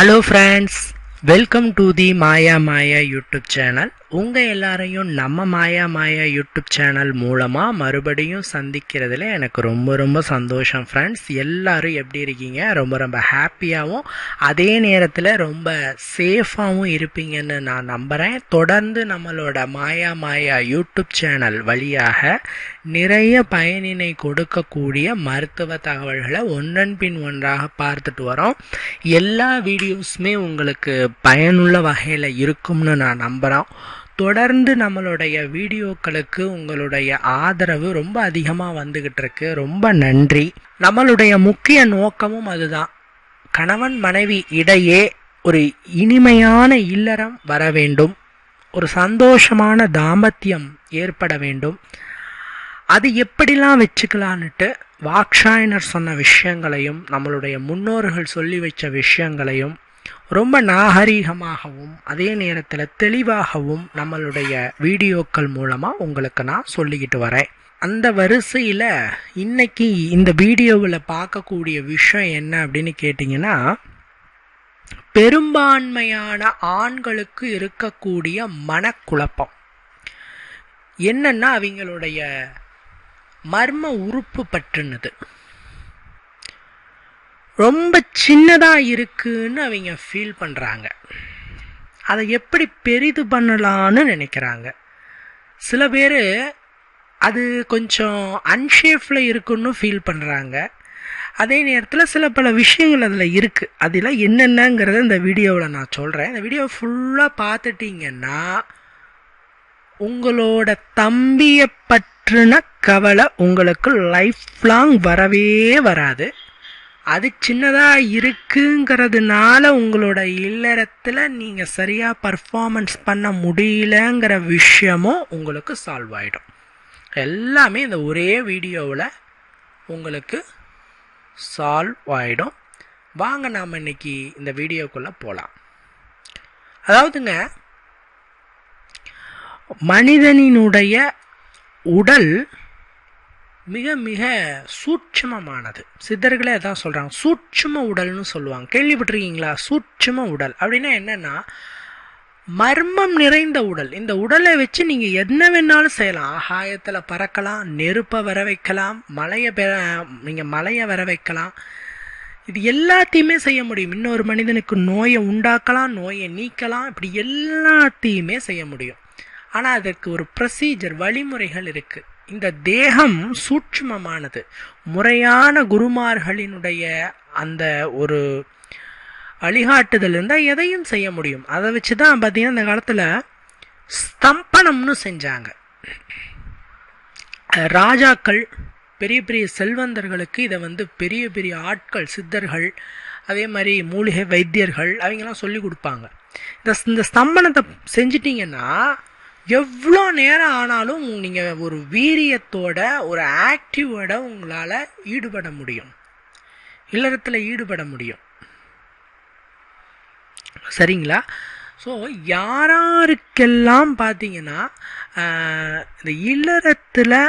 Hello friends welcome to the Maya Maya YouTube channel உங்கள் எல்லாரையும் நம்ம மாயா மாயா யூடியூப் சேனல் மூலமாக மறுபடியும் சந்திக்கிறதுல எனக்கு ரொம்ப ரொம்ப சந்தோஷம் ஃப்ரெண்ட்ஸ் எல்லாரும் எப்படி இருக்கீங்க? ரொம்ப ரொம்ப ஹாப்பியாகவும் அதே நேரத்தில் ரொம்ப சேஃபாகவும் இருப்பீங்கன்னு நான் நம்புகிறேன் தொடர்ந்து நம்மளோட மாயா மாயா யூடியூப் சேனல் வழியாக நிறைய பயனினை கொடுக்கக்கூடிய மருத்துவ தகவல்களை ஒன்றன் பின் ஒன்றாக பார்த்துட்டு வரோம். எல்லா வீடியோஸுமே உங்களுக்கு பயனுள்ள வகையில் இருக்கும்னு நான் நம்புகிறோம் தொடர்ந்து நம்மளுடைய வீடியோக்களுக்கு உங்களுடைய ஆதரவு ரொம்ப அதிகமாக வந்துக்கிட்டு இருக்கு. ரொம்ப நன்றி. நம்மளுடைய முக்கிய நோக்கமும் அதுதான். கணவன் மனைவி இடையே ஒரு இனிமையான இல்லறம் வர வேண்டும். ஒரு சந்தோஷமான தாம்பத்தியம் ஏற்பட வேண்டும். அது எப்படிலாம் வச்சுக்கலான்னுட்டு வாக்ஷாயனர் சொன்ன விஷயங்களையும் நம்மளுடைய முன்னோர்கள் சொல்லி வச்ச விஷயங்களையும் ரொம்ப நாகரீகமாகவும் அதே நேரத்தில் தெளிவாகவும் நம்மளுடைய வீடியோக்கள் மூலமாக உங்களுக்கு நான் சொல்லிக்கிட்டு வரேன். அந்த வரிசையில் இன்னைக்கு இந்த வீடியோவில் பார்க்கக்கூடிய விஷயம் என்ன அப்படின்னு கேட்டிங்கன்னா பெரும்பான்மையான ஆண்களுக்கு இருக்கக்கூடிய மனக்குழப்பம். என்னன்னா அவங்களுடைய மர்ம உறுப்பு பற்றுனது. ரொம்ப சின்னதாக இருக்குன்னு அவங்க ஃபீல் பண்ணுறாங்க அதை எப்படி பெரிது பண்ணலான்னு நினைக்கிறாங்க. சில பேர் அது கொஞ்சம் அன்ஷேஃபில் இருக்குன்னு ஃபீல் பண்ணுறாங்க அதே நேரத்தில் சில பல விஷயங்கள் அதில் இருக்குது அதில் என்னென்னங்கிறத இந்த வீடியோவில் நான் சொல்கிறேன் இந்த வீடியோ ஃபுல்லாக பார்த்துட்டிங்கன்னா உங்களோட தம்பியை பற்றின கவலை உங்களுக்கு லைஃப் லாங் வரவே வராது. அது சின்னதாக இருக்குங்கிறதுனால உங்களோட இல்லறத்தில் நீங்கள் சரியாக பர்ஃபார்மன்ஸ் பண்ண முடியலங்கிற விஷயமும் உங்களுக்கு சால்வ் ஆகிடும் எல்லாமே இந்த ஒரே வீடியோவில் உங்களுக்கு சால்வ் ஆகிடும் வாங்க நாம் இன்னைக்கு இந்த வீடியோக்குள்ளே போகலாம் அதாவதுங்க மனிதனினுடைய உடல் மிக மிக சூட்சமமானது. சித்தர்களே அதான் சொல்கிறாங்க சூட்சும உடல்னு சொல்லுவாங்க. கேள்விப்பட்டிருக்கீங்களா? சூட்சும உடல். அப்படின்னா என்னென்னா மர்மம் நிறைந்த உடல். இந்த உடலை வச்சு நீங்கள் என்ன வேணாலும் செய்யலாம். ஆகாயத்தில் பறக்கலாம் நெருப்பை வர வைக்கலாம் மலையை பெற நீங்கள் மலையை வர வைக்கலாம். இது எல்லாத்தையுமே செய்ய முடியும். இன்னொரு மனிதனுக்கு நோயை உண்டாக்கலாம் நோயை நீக்கலாம். இப்படி எல்லாத்தையுமே செய்ய முடியும். ஆனால் அதற்கு ஒரு ப்ரொசீஜர் வழிமுறைகள் இருக்குது இந்த தேகம் சூட்சுமமானது. முறையான குருமார்களினுடைய அந்த ஒரு வழிகாட்டுதல் இருந்தால் எதையும் செய்ய முடியும். அதை வச்சு தான் பார்த்தீங்கன்னா இந்த காலத்தில் ஸ்தம்பனம்னு செஞ்சாங்க. ராஜாக்கள் பெரிய பெரிய செல்வந்தர்களுக்கு இதை வந்து பெரிய பெரிய ஆட்கள் சித்தர்கள் அதே மாதிரி மூலிகை வைத்தியர்கள் அவங்கெல்லாம் சொல்லி கொடுப்பாங்க. இந்த இந்த ஸ்தம்பனத்தை செஞ்சிட்டிங்கன்னா எவ்வளோ நேரம் ஆனாலும் நீங்கள் ஒரு வீரியத்தோட ஒரு ஆக்டிவோட உங்களால் ஈடுபட முடியும். இல்லறத்தில் ஈடுபட முடியும். சரிங்களா? ஸோ யாராருக்கெல்லாம் பார்த்தீங்கன்னா இந்த இல்லறத்தில்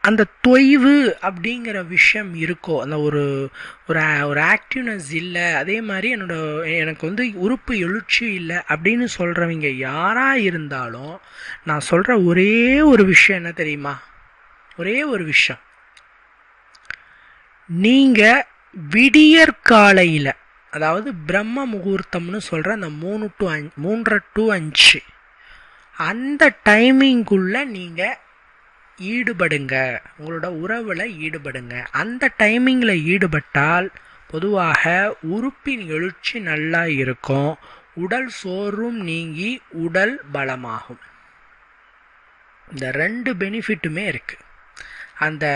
அந்த தொய்வு அப்படிங்கிற விஷயம் இருக்கோ அந்த ஒரு ஒரு ஒரு ஆக்டிவ்னஸ் இல்லை அதே மாதிரி என்னோட எனக்கு வந்து உறுப்பு எழுச்சி இல்லை அப்படின்னு சொல்கிறவங்க யாராக இருந்தாலும் நான் சொல்கிற ஒரே ஒரு விஷயம் என்ன தெரியுமா? ஒரே ஒரு விஷயம். நீங்கள் விடியற்காலையில் அதாவது பிரம்ம முகூர்த்தம்னு சொல்கிற அந்த மூணு டு அஞ்சு மூன்றரை டு அஞ்சு அந்த டைமிங்குள்ளே நீங்கள் ஈடுபடுங்க. உங்களோட உறவில் ஈடுபடுங்க. அந்த டைமிங்கில் ஈடுபட்டால் பொதுவாக உறுப்பின் எழுச்சி நல்லா இருக்கும். உடல் சோர்வும் நீங்கி உடல் பலமாகும். இந்த ரெண்டு பெனிஃபிட்டுமே இருக்குது அந்த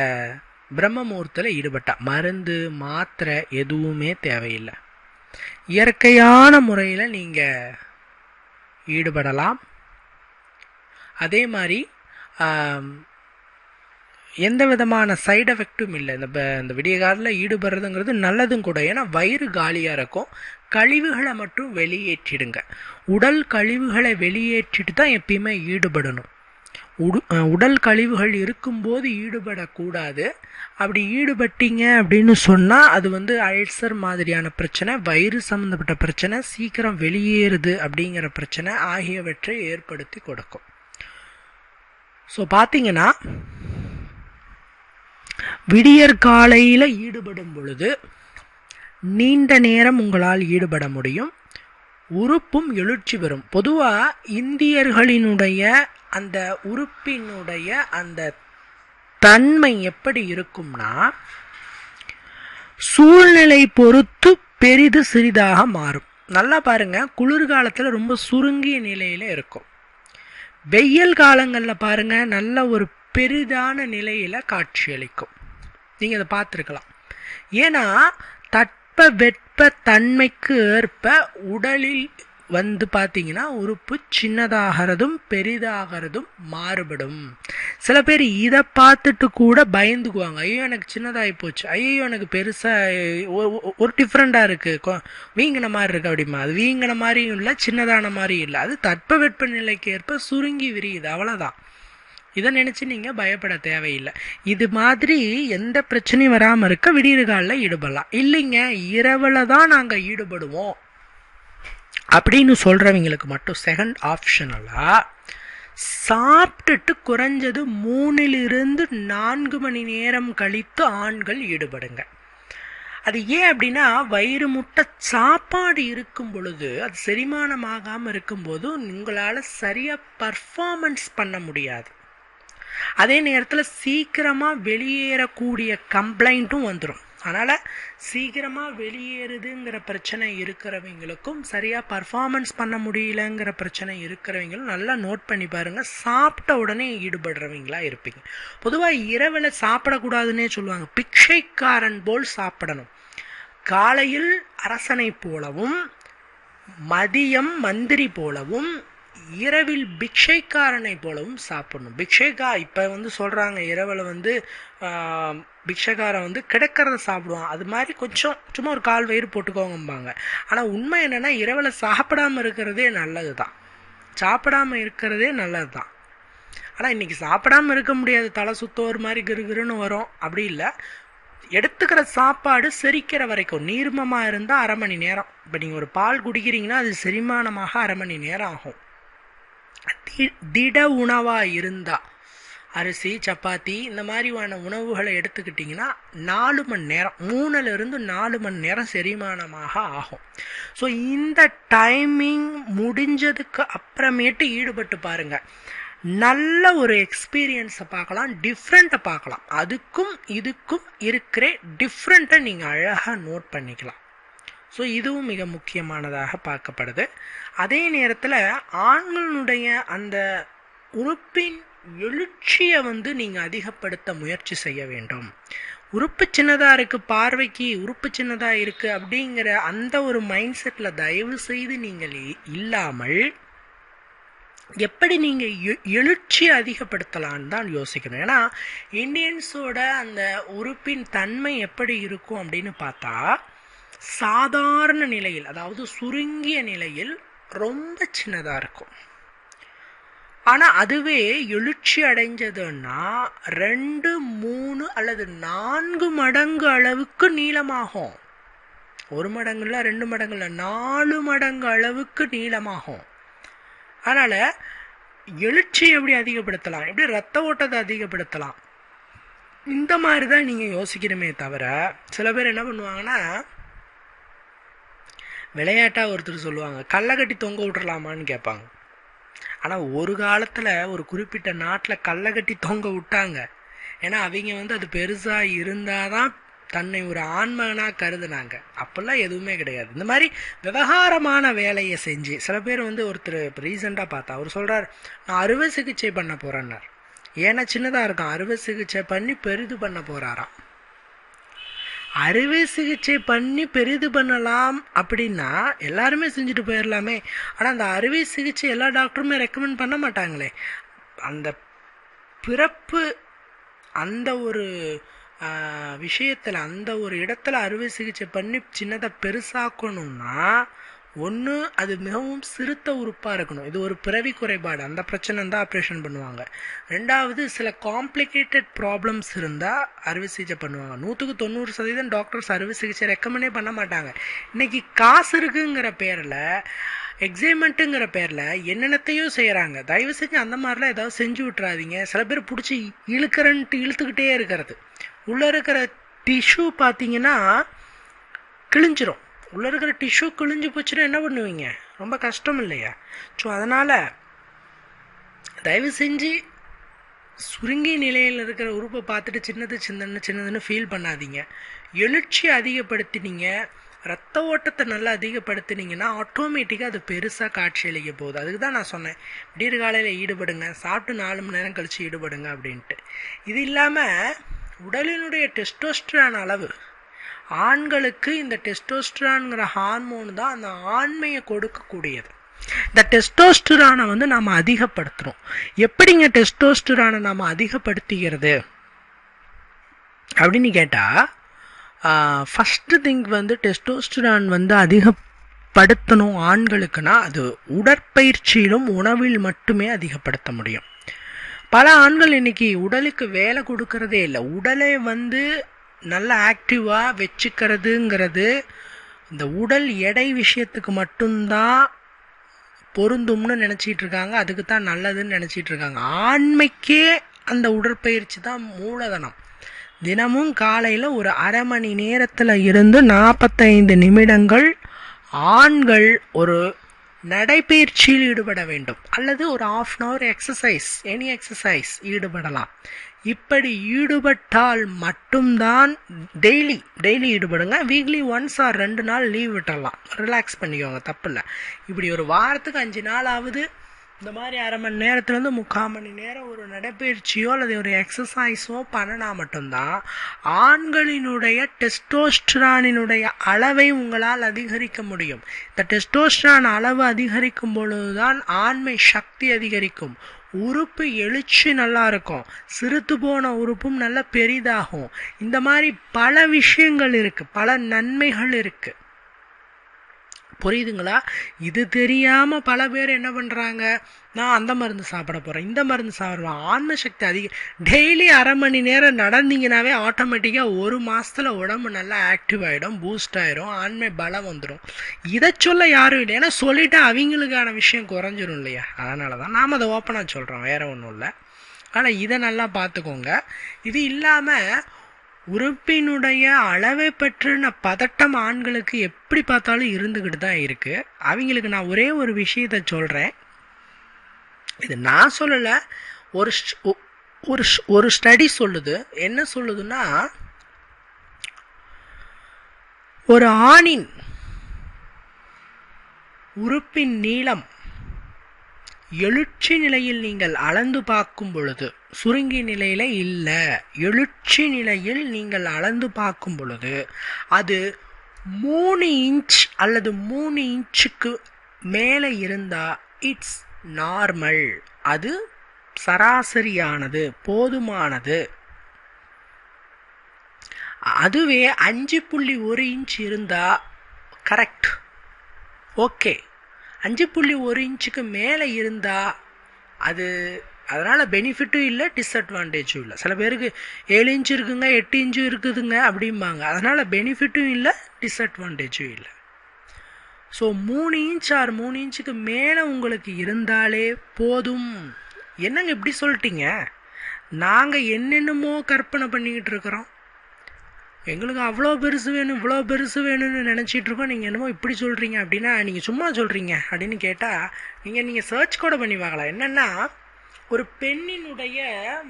பிரம்ம முகூர்த்தில் ஈடுபட்டால் மருந்து மாத்திரை எதுவுமே தேவையில்லை. இயற்கையான முறையில் நீங்கள் ஈடுபடலாம். அதே மாதிரி எந்த விதமான சைடு எஃபெக்டும் இல்லை. இந்த இந்த விடிய காலில் ஈடுபடுறதுங்கிறது நல்லதும் கூட. ஏன்னா வயிறு காலியாக இருக்கும். கழிவுகளை மட்டும் வெளியேற்றிடுங்க. உடல் கழிவுகளை வெளியேற்றிட்டு தான் எப்பயுமே ஈடுபடணும். உடு உடல் கழிவுகள் இருக்கும்போது ஈடுபடக்கூடாது. அப்படி ஈடுபட்டீங்க அப்படின்னு சொன்னால் அது வந்து அல்சர் மாதிரியான பிரச்சனை வயிறு சம்மந்தப்பட்ட பிரச்சனை சீக்கிரம் வெளியேறுது அப்படிங்கிற பிரச்சனை ஆகியவற்றை ஏற்படுத்தி கொடுக்கும். ஸோ பார்த்தீங்கன்னா விடியற் காலையில் ஈடுபடும் பொழுது நீண்ட நேரம் உங்களால் ஈடுபட முடியும். உறுப்பும் எழுச்சி பெறும். பொதுவாக இந்தியர்களினுடைய அந்த உறுப்பினுடைய அந்த தன்மை எப்படி இருக்கும்னா சூழ்நிலை பொறுத்து பெரிது சிறிதாக மாறும். நல்லா பாருங்க குளிர்காலத்தில் ரொம்ப சுருங்கிய நிலையில் இருக்கும். வெயில் காலங்களில் பாருங்க நல்ல ஒரு பெரிதான நிலையில் காட்சியளிக்கும் நீங்கள் அதை பார்த்துருக்கலாம். ஏன்னா தட்ப வெட்ப தன்மைக்கு ஏற்ப உடலில் வந்து பார்த்தீங்கன்னா உறுப்பு சின்னதாகிறதும் பெரிதாகிறதும் மாறுபடும். சில பேர் இதை பார்த்துட்டு கூட பயந்துக்குவாங்க. ஐயோ எனக்கு சின்னதாகி போச்சு. ஐயோ எனக்கு பெருசாக ஒரு டிஃப்ரெண்ட்டாக இருக்குது வீங்கின மாதிரி இருக்குது அப்படிமா. அது வீங்கின மாதிரியும் இல்லை சின்னதான மாதிரியும் இல்லை. அது தட்பவெட்ப நிலைக்கு ஏற்ப சுருங்கி விரியுது. அவ்வளோதான் இதை நினச்சி நீங்கள் பயப்பட தேவையில்லை. இது மாதிரி எந்த பிரச்சனையும் வராமல் இருக்க விடியற்காலில் ஈடுபடலாம். இல்லைங்க இரவில் தான் நாங்கள் ஈடுபடுவோம். அப்படின்னு சொல்கிறவங்களுக்கு மட்டும் செகண்ட் ஆப்ஷனலாக சாப்பிட்டுட்டு குறைஞ்சது மூணிலிருந்து நான்கு மணி நேரம் கழித்து ஆண்கள் ஈடுபடுங்க. அது ஏன் அப்படின்னா வயிறு முட்டை சாப்பாடு இருக்கும் பொழுது அது செரிமானமாகாமல் இருக்கும்போது உங்களால் சரியாக பர்ஃபார்மன்ஸ் பண்ண முடியாது. அதே நேரத்தில் சீக்கிரமாக வெளியேறக்கூடிய கம்ப்ளைண்ட்டும் வந்துடும் அதனால் சீக்கிரமாக வெளியேறுதுங்கிற பிரச்சனை இருக்கிறவங்களுக்கும் சரியாக பர்ஃபார்மன்ஸ் பண்ண முடியலங்கிற பிரச்சனை இருக்கிறவங்களும் நல்லா நோட் பண்ணி பாருங்கள் சாப்பிட்ட உடனே ஈடுபடுறவங்களா இருப்பீங்க. பொதுவாக இரவில் சாப்பிடக்கூடாதுன்னே சொல்லுவாங்க. பிக்ஷைக்காரன் போல் சாப்பிடணும். காலையில் அரசனை போலவும் மதியம் மந்திரி போலவும் இரவில் பிக்ஷைக்காரனை போலவும் சாப்பிடணும். பிக்ஷைக்கா இப்போ வந்து சொல்கிறாங்க இரவில் வந்து பிக்ஷைக்காரன் வந்து கிடக்கிறத சாப்பிடுவான். அது மாதிரி கொஞ்சம் சும்மா ஒரு கால் வயிறு போட்டுக்கோங்கம்பாங்க. ஆனால் உண்மை என்னென்னா இரவில் சாப்பிடாம இருக்கிறதே நல்லது தான் சாப்பிடாம இருக்கிறதே நல்லது தான் ஆனால் இன்றைக்கி சாப்பிடாம இருக்க முடியாது. தலை சுத்த ஒரு மாதிரி கிருகிருன்னு வரும். அப்படி இல்லை. எடுத்துக்கிற சாப்பாடு செரிக்கிற வரைக்கும் நீர்மமாக இருந்தால் அரை மணி நேரம். இப்போ நீங்கள் ஒரு பால் குடிக்கிறீங்கன்னா அது செரிமானமாக அரை மணி நேரம் ஆகும். திட உணவாக இருந்தால் அரிசி சப்பாத்தி இந்த மாதிரியான உணவுகளை எடுத்துக்கிட்டிங்கன்னா நாலு மணி நேரம் மூணுலேருந்து நாலு மணி நேரம் செரிமானமாக ஆகும். ஸோ இந்த டைமிங் முடிஞ்சதுக்கு அப்புறமேட்டு ஈடுபட்டு பாருங்கள் நல்ல ஒரு எக்ஸ்பீரியன்ஸை பார்க்கலாம் டிஃப்ரெண்ட்டை பார்க்கலாம். அதுக்கும் இதுக்கும் இருக்கிற டிஃப்ரெண்ட்டை நீங்கள் அழகாக நோட் பண்ணிக்கலாம். ஸோ இதுவும் மிக முக்கியமானதாக பார்க்கப்படுது. அதே நேரத்தில் ஆண்களுடைய அந்த உறுப்பின் எழுச்சியை வந்து நீங்கள் அதிகப்படுத்த முயற்சி செய்ய வேண்டும். உறுப்பு சின்னதாக இருக்குது பார்வைக்கு உறுப்பு சின்னதாக இருக்குது அப்படிங்கிற அந்த ஒரு மைண்ட் செட்டில் தயவு செய்து நீங்கள் இல்லாமல் எப்படி நீங்கள் எழுச்சி அதிகப்படுத்தலான்னு தான் யோசிக்கணும். ஏன்னா இந்தியன்ஸோட அந்த உறுப்பின் தன்மை எப்படி இருக்கும் அப்படின்னு பார்த்தா சாதாரண நிலையில் அதாவது சுருங்கிய நிலையில் ரொம்ப சின்னதாக இருக்கும். ஆனால் அதுவே எழுச்சி அடைஞ்சதுன்னா ரெண்டு மூணு அல்லது நான்கு மடங்கு அளவுக்கு நீளமாகும். ஒரு மடங்குல ரெண்டு மடங்குல நாலு மடங்கு அளவுக்கு நீளமாகும். அதனால் எழுச்சி எப்படி அதிகப்படுத்தலாம்? எப்படி ரத்த ஓட்டத்தை அதிகப்படுத்தலாம்? இந்த மாதிரி தான் நீங்கள் யோசிக்கணுமே தவிர சில பேர் என்ன பண்ணுவாங்கன்னா விளையாட்டாக ஒருத்தர் சொல்லுவாங்க கல்லை கட்டி தொங்க விட்டுறலாமான்னு கேட்பாங்க. ஆனால் ஒரு காலத்தில் ஒரு குறிப்பிட்ட நாட்டில் கல்லை கட்டி தொங்க விட்டாங்க. ஏன்னா அவங்க வந்து அது பெருசாக இருந்தால் தான் தன்னை ஒரு ஆண்மகனாக கருதுனாங்க. அப்போல்லாம் எதுவுமே கிடையாது. இந்த மாதிரி விவகாரமான வேலையை செஞ்சு சில பேர் வந்து ஒருத்தர் இப்போ ரீசெண்டாக பார்த்தா அவர் சொல்கிறார் நான் அறுவை சிகிச்சை பண்ண போகிறேன்னார் ஏன்னா சின்னதாக இருக்கும். அறுவை சிகிச்சை பண்ணி பெரிது பண்ண போகிறாராம் அறுவை சிகிச்சை பண்ணி பெரிது பண்ணலாம் அப்படின்னா எல்லாருமே செஞ்சுட்டு போயிடலாமே ஆனால் அந்த அறுவை சிகிச்சை எல்லா டாக்டருமே ரெக்கமெண்ட் பண்ண மாட்டாங்களே. அந்த பிறப்பு அந்த ஒரு விஷயத்தில் அந்த ஒரு இடத்துல அறுவை சிகிச்சை பண்ணி சின்னதாக பெருசாக்கணும்னா ஒன்று அது மிகவும் சிறுத்த உறுப்பாக இருக்கணும். இது ஒரு பிறவி குறைபாடு. அந்த பிரச்சனை தான் ஆப்ரேஷன் பண்ணுவாங்க. ரெண்டாவது சில காம்ப்ளிகேட்டட் ப்ராப்ளம்ஸ் இருந்தால் அறுவை சிகிச்சை பண்ணுவாங்க. நூற்றுக்கு தொண்ணூறு சதவீதம் டாக்டர்ஸ் அறுவை சிகிச்சை ரெக்கமெண்டே பண்ண மாட்டாங்க. இன்றைக்கி காசு இருக்குங்கிற பேரில் எக்ஸைமெண்ட்டுங்கிற பேரில் என்னென்னத்தையும் செய்கிறாங்க தயவு செஞ்சு அந்த மாதிரிலாம் ஏதாவது செஞ்சு விட்றாதீங்க சில பேர் பிடிச்சி இழுக்கிறன்ட்டு இழுத்துக்கிட்டே இருக்கிறது. உள்ளே இருக்கிற டிஷ்யூ பார்த்தீங்கன்னா கிழிஞ்சிரும். உள்ளே இருக்கிற டிஷ்யூ கிழிஞ்சு போச்சுன்னா என்ன பண்ணுவீங்க? ரொம்ப கஷ்டம் இல்லையா? ஸோ அதனால் தயவு செஞ்சு சுருங்கிய நிலையில் இருக்கிற உறுப்பை பார்த்துட்டு சின்னது சின்னதுன்னு சின்னதுன்னு ஃபீல் பண்ணாதீங்க. எழுச்சி அதிகப்படுத்தினீங்க ரத்த ஓட்டத்தை நல்லா அதிகப்படுத்தினீங்கன்னா ஆட்டோமேட்டிக்காக அது பெருசாக காட்சி அளிக்க போகுது. அதுக்கு தான் நான் சொன்னேன் விடியற் காலையில் ஈடுபடுங்க சாப்பிட்டு நாலு மணி நேரம் கழித்து ஈடுபடுங்க அப்படின்ட்டு. இது இல்லாமல் உடலினுடைய டெஸ்டோஸ்டரான அளவு ஆண்களுக்கு இந்த டெஸ்டோஸ்டரான்ங்கிற ஹார்மோன் தான் அந்த ஆண்மையை கொடுக்கக்கூடியது. இந்த டெஸ்டோஸ்டரானை வந்து நாம் அதிகப்படுத்துகிறோம் எப்படிங்க டெஸ்டோஸ்டரானை நாம் அதிகப்படுத்திக்கிறது? அப்படின்னு கேட்டால் ஃபஸ்ட்டு திங் வந்து டெஸ்டோஸ்டரான் வந்து அதிகப்படுத்தணும் ஆண்களுக்குன்னா அது உடற்பயிற்சியிலும் உணவில் மட்டுமே அதிகப்படுத்த முடியும். பல ஆண்கள் இன்னைக்கு உடலுக்கு வேலை கொடுக்கறதே இல்லை. உடலை வந்து நல்ல ஆக்டிவாக வச்சுக்கிறதுங்கிறது இந்த உடல் எடை விஷயத்துக்கு மட்டும்தான் பொருந்தும்னு நினச்சிட்டு இருக்காங்க. அதுக்கு தான் நல்லதுன்னு நினச்சிட்டு இருக்காங்க. ஆண்மைக்கே அந்த உடற்பயிற்சி தான் மூலதனம். தினமும் காலையில் ஒரு அரை மணி நேரத்தில் இருந்து நாற்பத்தைந்து நிமிடங்கள் ஆண்கள் ஒரு நடைபயிற்சியில் ஈடுபட வேண்டும். அல்லது ஒரு half an hour exercise any exercise ஈடுபடலாம். இப்படி ஈடுபட்டால் மட்டும்தான் டெய்லி டெய்லி ஈடுபடுங்க. வீக்லி ஒன்ஸ் ஆர் ரெண்டு நாள் லீவ் விட்டுடலாம் ரிலாக்ஸ் பண்ணிக்கோங்க தப்பு இல்லை இப்படி ஒரு வாரத்துக்கு அஞ்சு நாள் ஆகுது இந்த மாதிரி அரை மணி நேரத்துலேருந்து முக்கால் மணி நேரம் ஒரு நடைப்பயிற்சியோ அல்லது ஒரு எக்ஸசைஸோ பண்ணினா மட்டும்தான் ஆண்களினுடைய டெஸ்டோஸ்ட்ரானினுடைய அளவை உங்களால் அதிகரிக்க முடியும். இந்த டெஸ்டோஸ்ட்ரான் அளவு அதிகரிக்கும் பொழுதுதான் ஆண்மை சக்தி அதிகரிக்கும். உறுப்பு எழுச்சி நல்லா இருக்கும் சிறுத்து போன உறுப்பும் நல்லா பெரிதாகும். இந்த மாதிரி பல விஷயங்கள் இருக்குது பல நன்மைகள் இருக்குது புரியுதுங்களா? இது தெரியாமல் பல பேர் என்ன பண்ணுறாங்க நான் அந்த மருந்து சாப்பிட போகிறேன் இந்த மருந்து சாப்பிடுவேன். ஆன்ம சக்தி அதிகம். டெய்லி அரை மணி நேரம் நடந்தீங்கன்னாவே ஆட்டோமேட்டிக்காக ஒரு மாதத்தில் உடம்பு நல்லா ஆக்டிவ் ஆகிடும் பூஸ்ட் ஆகிடும் ஆண்மை பலம் வந்துடும் இதை சொல்ல யாரும் இல்லை. ஏன்னா சொல்லிவிட்டு அவங்களுக்கான விஷயம் குறைஞ்சிரும் இல்லையா? அதனால தான் நாம் அதை ஓப்பனாக சொல்கிறோம் வேறு ஒன்றும் இல்லை. ஆனால் இதை நல்லா பார்த்துக்கோங்க. இது இல்லாமல் உறுப்பினுடைய அளவை பற்றின பதட்டம் ஆண்களுக்கு எப்படி பார்த்தாலும் இருந்துக்கிட்டு தான் இருக்குது அவங்களுக்கு நான் ஒரே ஒரு விஷயத்த சொல்கிறேன் இது நான் சொல்லலை ஒரு ஒ- ஒரு ஒரு ஸ்டடி சொல்லுது. என்ன சொல்லுதுன்னா ஒரு ஆணின் உறுப்பின் நீளம் எழுச்சி நிலையில் நீங்கள் அளந்து பார்க்கும் பொழுது சுருங்கி நிலையில் இல்லை. எழுச்சி நிலையில் நீங்கள் அளந்து பார்க்கும் பொழுது அது மூணு இன்ச் அல்லது மூணு இன்ச்சுக்கு மேலே இருந்தால் இட்ஸ் நார்மல். அது சராசரியானது போதுமானது. அதுவே அஞ்சு புள்ளி ஒரு இன்ச் இருந்தால் கரெக்ட். ஓகே. அஞ்சு புள்ளி ஒரு இன்ச்சுக்கு மேலே இருந்தால் அது அதனால் பெனிஃபிட்டும் இல்லை டிஸ்அட்வான்டேஜும் இல்லை. சில பேருக்கு ஏழு இன்ச்சு இருக்குங்க எட்டு இன்ச்சு இருக்குதுங்க அப்படிம்பாங்க. அதனால் பெனிஃபிட்டும் இல்லை டிஸ்அட்வான்டேஜும் இல்லை. ஸோ மூணு இன்ச் ஆர் மூணு இன்ச்சுக்கு மேலே உங்களுக்கு இருந்தாலே போதும். என்னங்க இப்படி சொல்லிட்டீங்க? நாங்கள் என்னென்னமோ கற்பனை பண்ணிக்கிட்டு இருக்கிறோம். எங்களுக்கு அவ்வளோ பெருசு வேணும் இவ்வளோ பெருசு வேணும்னு நினச்சிட்டு இருக்கோம். நீங்கள் என்னமோ இப்படி சொல்கிறீங்க அப்படின்னா நீங்கள் சும்மா சொல்கிறீங்க அப்படின்னு கேட்டால் நீங்கள் நீங்கள் சர்ச் கூட பண்ணி பார்க்கலாம். என்னென்னா ஒரு பெண்ணினுடைய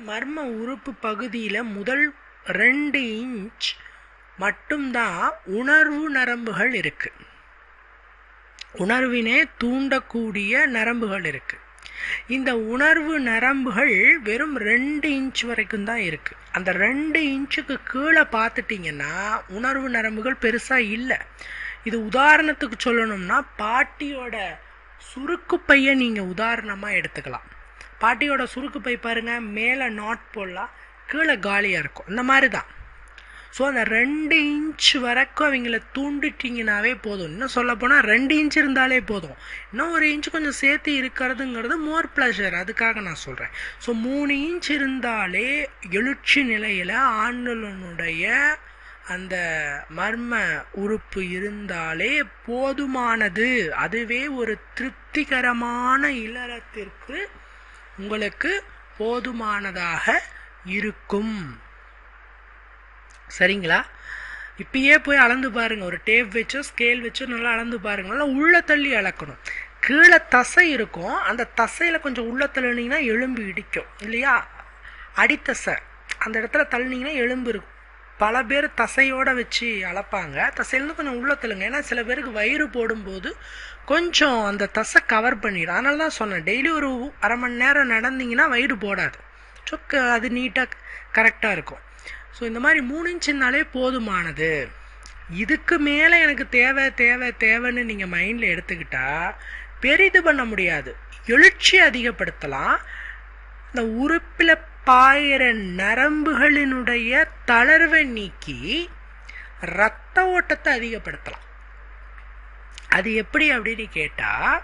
மர்ம உறுப்பு பகுதியில் முதல் ரெண்டு இன்ச் மட்டும்தான் உணர்வு நரம்புகள் இருக்கு. உணர்வினே தூண்டக்கூடிய நரம்புகள் இருக்கு. இந்த உணர்வு நரம்புகள் வெறும் ரெண்டு இன்ச் வரைக்கும் தான் இருக்கு. அந்த ரெண்டு இன்ச்சுக்கு கீழே பார்த்துட்டிங்கன்னா உணர்வு நரம்புகள் பெருசாக இல்லை. இது உதாரணத்துக்கு சொல்லணும்னா பாட்டியோட சுருக்கு பையை நீங்கள் உதாரணமாக எடுத்துக்கலாம். பாட்டியோட சுருக்கு பை பாருங்கள் மேலே நாட் போடலாம் கீழே காலியாக இருக்கும். இந்த மாதிரி தான் ஸோ அந்த ரெண்டு இன்ச் வரைக்கும் அவங்கள தூண்டிட்டிங்கனாவே போதும். இன்னும் சொல்ல போனால் ரெண்டு இன்ச் இருந்தாலே போதும். இன்னும் ஒரு இன்ச் கொஞ்சம் சேர்த்து இருக்கிறதுங்கிறது மோர் ப்ளஷர் அதுக்காக நான் சொல்கிறேன் ஸோ மூணு இன்ச் இருந்தாலே எழுச்சி நிலையில் ஆண்களுடைய அந்த மர்ம உறுப்பு இருந்தாலே போதுமானது. அதுவே ஒரு திருப்திகரமான இல்லறத்திற்கு உங்களுக்கு போதுமானதாக இருக்கும். சரிங்களா? இப்பயே போய் அளந்து பாருங்கள் ஒரு டேப் வச்சோ ஸ்கேல் வச்சோ நல்லா அளந்து பாருங்கள் நல்லா உள்ளே தள்ளி அளக்கணும். கீழே தசை இருக்கும். அந்த தசையில் கொஞ்சம் உள்ளே தள்ளினீங்கன்னா எலும்பு இடிக்கும். இல்லையா? அடித்தசை. அந்த இடத்துல தள்ளினீங்கன்னா எலும்பு இருக்கும். பல பேர் தசையோடு வச்சு அளப்பாங்க. தசையிலேருந்து கொஞ்சம் உள்ள தள்ளுங்க ஏன்னா சில பேருக்கு வயிறு போடும்போது கொஞ்சம் அந்த தசை கவர் பண்ணிடும். அதனால தான் சொன்னேன் டெய்லி ஒரு அரை மணி நேரம் நடந்தீங்கன்னா வயிறு போடாது. ஸோ அது நீட்டாக கரெக்டாக இருக்கும். ஸோ இந்த மாதிரி மூணு இன்ச்சுனாலே போதுமானது. இதுக்கு மேலே எனக்கு தேவை தேவை தேவைன்னு நீங்கள் மைண்டில் எடுத்துக்கிட்டால் பெரிது பண்ண முடியாது. எழுச்சி அதிகப்படுத்தலாம். இந்த உறுப்பில் பாயிற நரம்புகளினுடைய தளர்வை நீக்கி ரத்த ஓட்டத்தை அதிகப்படுத்தலாம். அது எப்படி அப்படின்னு கேட்டால்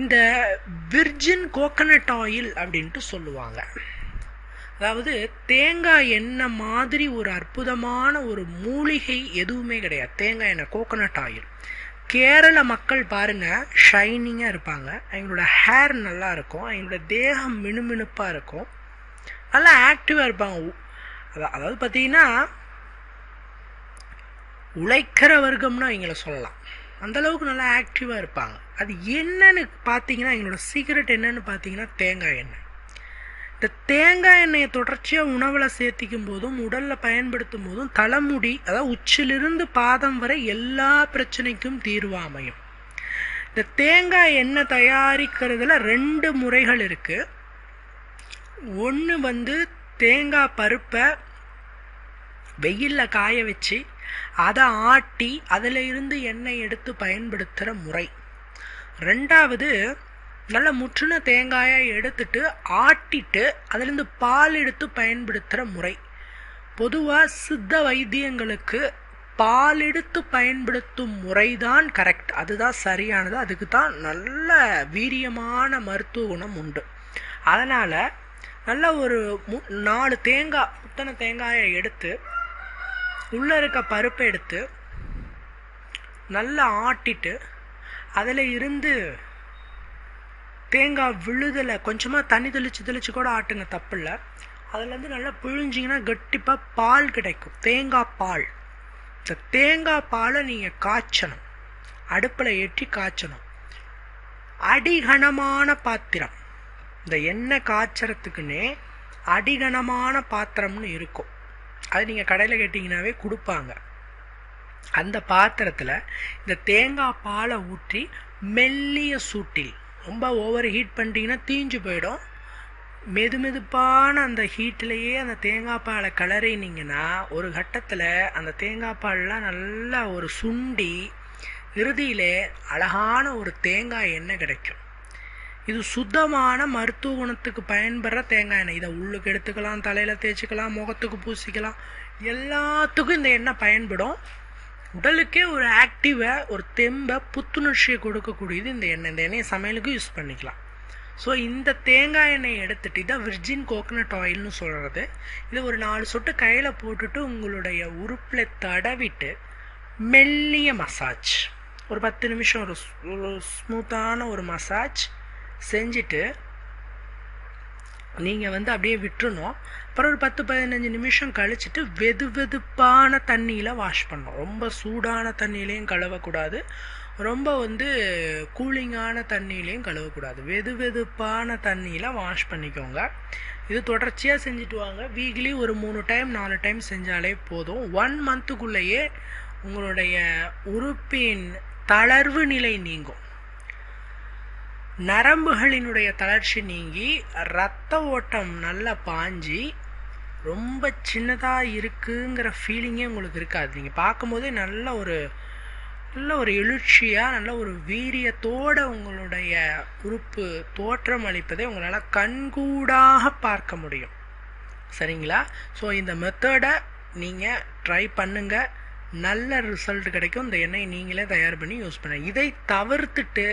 இந்த விர்ஜின் கோகனட் ஆயில் அப்படின்ட்டு சொல்லுவாங்க. அதாவது தேங்காய் எண்ணெய் மாதிரி ஒரு அற்புதமான ஒரு மூலிகை எதுவுமே கிடையாது. தேங்காய் எண்ணெய் கோகனட் ஆயில். கேரள மக்கள் பாருங்கள் ஷைனிங்காக இருப்பாங்க. அவங்களோட ஹேர் நல்லா இருக்கும். அவங்களோட தேகம் மினுமினுப்பாக இருக்கும். நல்லா ஆக்டிவாக இருப்பாங்க. அதாவது பார்த்தீங்கன்னா உழைக்கிற வர்க்கம்னு அவங்கள சொல்லலாம். அந்த அளவுக்கு நல்லா ஆக்டிவாக இருப்பாங்க. அது என்னன்னு பார்த்தீங்கன்னா எங்களோட சீக்ரெட் என்னன்னு பார்த்தீங்கன்னா தேங்காய் எண்ணெய். இந்த தேங்காய் எண்ணெயை தொடர்ச்சியாக உணவில் சேர்த்திக்கும் போதும் உடலில் பயன்படுத்தும் போதும் தலைமுடி அதாவது உச்சிலிருந்து பாதம் வரை எல்லா பிரச்சனைக்கும் தீர்வு அமையும். இந்த தேங்காய் எண்ணெய் தயாரிக்கிறதுல ரெண்டு முறைகள் இருக்குது ஒன்று வந்து தேங்காய் பருப்பை வெயிலில் காய வச்சு அதை ஆட்டி அதில் இருந்து எண்ணெய் எடுத்து பயன்படுத்துகிற முறை. ரெண்டாவது நல்ல முற்றின தேங்காயை எடுத்துட்டு ஆட்டிட்டு அதுலேருந்து பால் எடுத்து பயன்படுத்துகிற முறை. பொதுவாக சித்த வைத்தியங்களுக்கு பால் எடுத்து பயன்படுத்தும் முறைதான் கரெக்ட் அதுதான் சரியானது. அதுக்கு தான் நல்ல வீரியமான மருத்துவ குணம் உண்டு. அதனால் நல்ல ஒரு மு நாலு தேங்காய் முத்தனை தேங்காயை எடுத்து உள்ளே இருக்க பருப்பை எடுத்து நல்லா ஆட்டிட்டு அதில் இருந்து தேங்காய் விழுதலை கொஞ்சமாக தண்ணி தெளித்து தெளித்து கூட ஆட்டுங்க தப்பில்ல. அதுலேருந்து நல்லா பிழிஞ்சிங்கன்னா கட்டிப்பாக பால் கிடைக்கும். தேங்காய் பால். இந்த தேங்காய் பாலை நீங்கள் காய்ச்சணும். அடுப்பில் ஏற்றி காய்ச்சணும். அடிகனமான பாத்திரம். இந்த எண்ணெய் காய்ச்சறதுக்குன்னே அடிகனமான பாத்திரம்னு இருக்கும். அது நீங்கள் கடையில் கேட்டிங்கனாவே கொடுப்பாங்க. அந்த பாத்திரத்தில் இந்த தேங்காய் பாலை ஊற்றி மெல்லிய சூட்டில் ரொம்ப ஓவர் ஹீட் பண்ணிட்டீங்கன்னா தீஞ்சு போயிடும். மெது மெதுப்பான அந்த ஹீட்லேயே அந்த தேங்காய் பாலை கிளறினீங்கன்னா ஒரு கட்டத்தில் அந்த தேங்காய் பால்லாம் நல்லா ஒரு சுண்டி இறுதியிலே அழகான ஒரு தேங்காய் எண்ணெய் கிடைக்கும். இது சுத்தமான மருத்துவ குணத்துக்கு பயன்படுற தேங்காய் எண்ணெய். இதை உள்ளுக்கு எடுத்துக்கலாம் தலையில் தேய்ச்சிக்கலாம் முகத்துக்கு பூசிக்கலாம். எல்லாத்துக்கும் இந்த எண்ணெய் பயன்படும். உடலுக்கே ஒரு ஆக்டிவை ஒரு தெம்பை புத்துணர்ச்சியை கொடுக்கக்கூடியது இந்த எண்ணெய். இந்த எண்ணெயை சமையலுக்கு யூஸ் பண்ணிக்கலாம். ஸோ இந்த தேங்காய் எண்ணெயை எடுத்துட்டு இதான் விர்ஜின் கோகனட் ஆயில்னு சொல்கிறது இதை ஒரு நாலு சொட்டு கையில் போட்டுட்டு உங்களுடைய உறுப்பில் தடவிட்டு மெல்லிய மசாஜ் ஒரு பத்து நிமிஷம் ஒரு ஒரு ஸ்மூத்தான ஒரு மசாஜ் செஞ்சுட்டு நீங்கள் வந்து அப்படியே விட்டுறணும். அப்புறம் ஒரு பத்து பதினஞ்சு நிமிஷம் கழிச்சிட்டு வெது வெதுப்பான தண்ணியில் வாஷ் பண்ணணும். ரொம்ப சூடான தண்ணியிலையும் கழுவக்கூடாது. ரொம்ப வந்து கூலிங்கான தண்ணியிலையும் கழுவக்கூடாது. வெது வெதுப்பான தண்ணியில் வாஷ் பண்ணிக்கோங்க. இது தொடர்ச்சியாக செஞ்சுட்டு வாங்க. வீக்லி ஒரு மூணு டைம் நாலு டைம் செஞ்சாலே போதும். ஒன் மந்த்துக்குள்ளேயே உங்களுடைய உறுப்பின் தளர்வு நிலை நீங்கும். நரம்புகளினுடைய தளர்ச்சி நீங்கி ரத்த ஓட்டம் நல்லா பாஞ்சி ரொம்ப சின்னதாக இருக்குங்கிற ஃபீலிங்கே உங்களுக்கு இருக்காது. நீங்கள் பார்க்கும்போதே நல்ல ஒரு நல்ல ஒரு எழுச்சியாக நல்ல ஒரு வீரியத்தோட உங்களுடைய உறுப்பு தோற்றம் அளிப்பதை உங்களால் கண்கூடாக பார்க்க முடியும். சரிங்களா? ஸோ இந்த மெத்தடை நீங்கள் ட்ரை பண்ணுங்கள் நல்ல ரிசல்ட் கிடைக்கும். இந்த எண்ணெயை நீங்களே தயார் பண்ணி யூஸ் பண்ண இதை தவிர்த்துட்டு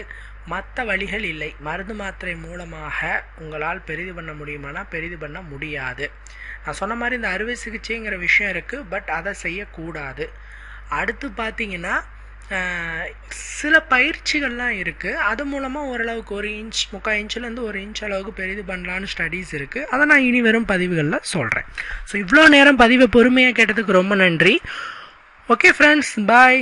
மற்ற வழிகள் இல்லை. மருந்து மாத்திரை மூலமாக உங்களால் பெரிது பண்ண முடியுமானா பெரிது பண்ண முடியாது. நான் சொன்ன மாதிரி இந்த அறுவை சிகிச்சைங்கிற விஷயம் இருக்குது பட் அதை செய்யக்கூடாது. அடுத்து பார்த்தீங்கன்னா சில பயிற்சிகள்லாம் இருக்குது அது மூலமாக ஓரளவுக்கு ஒரு இன்ச் முக்கால் இன்ச்லேருந்து ஒரு இன்ச் அளவுக்கு பெரிது பண்ணலான்னு ஸ்டடீஸ் இருக்குது அதை நான் இனி வரும் பதிவுகளில் சொல்கிறேன் ஸோ இவ்வளோ நேரம் பதிவை பொறுமையாக கேட்டதுக்கு ரொம்ப நன்றி. Okay friends bye